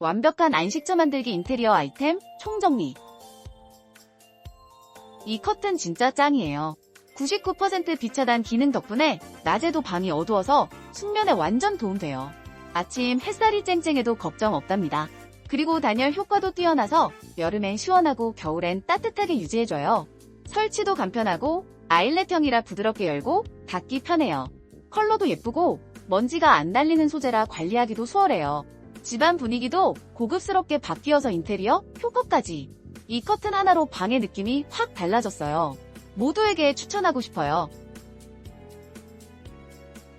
완벽한 안식처 만들기 인테리어 아이템 총정리. 이 커튼 진짜 짱이에요. 99% 비차단 기능 덕분에 낮에도 방이 어두워서 숙면에 완전 도움돼요. 아침 햇살이 쨍쨍해도 걱정 없답니다. 그리고 단열 효과도 뛰어나서 여름엔 시원하고 겨울엔 따뜻하게 유지해줘요. 설치도 간편하고 아일렛형이라 부드럽게 열고 닫기 편해요. 컬러도 예쁘고 먼지가 안 날리는 소재라 관리하기도 수월해요. 집안 분위기도 고급스럽게 바뀌어서 인테리어 효과까지. 이 커튼 하나로 방의 느낌이 확 달라졌어요. 모두에게 추천하고 싶어요.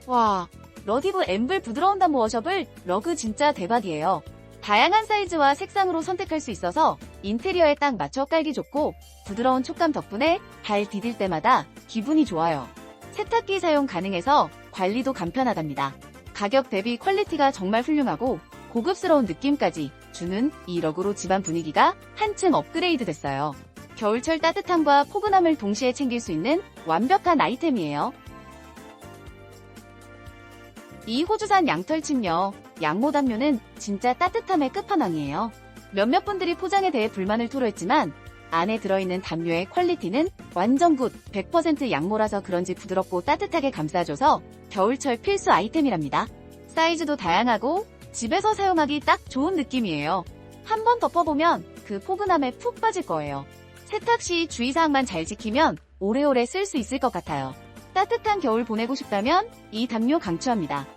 와, 러디브 엠블 부드러운 담 워셔블 러그 진짜 대박이에요. 다양한 사이즈와 색상으로 선택할 수 있어서 인테리어에 딱 맞춰 깔기 좋고 부드러운 촉감 덕분에 발 디딜 때마다 기분이 좋아요. 세탁기 사용 가능해서 관리도 간편하답니다. 가격 대비 퀄리티가 정말 훌륭하고 고급스러운 느낌까지 주는 이 러그로 집안 분위기가 한층 업그레이드 됐어요. 겨울철 따뜻함과 포근함을 동시에 챙길 수 있는 완벽한 아이템이에요. 이 호주산 양털 침녀, 양모 담요는 진짜 따뜻함의 끝판왕이에요. 몇몇 분들이 포장에 대해 불만을 토로했지만 안에 들어있는 담요의 퀄리티는 완전 굿, 100% 양모라서 그런지 부드럽고 따뜻하게 감싸줘서 겨울철 필수 아이템이랍니다. 사이즈도 다양하고 집에서 사용하기 딱 좋은 느낌이에요. 한번 덮어보면 그 포근함에 푹 빠질 거예요. 세탁 시 주의사항만 잘 지키면 오래오래 쓸 수 있을 것 같아요. 따뜻한 겨울 보내고 싶다면 이 담요 강추합니다.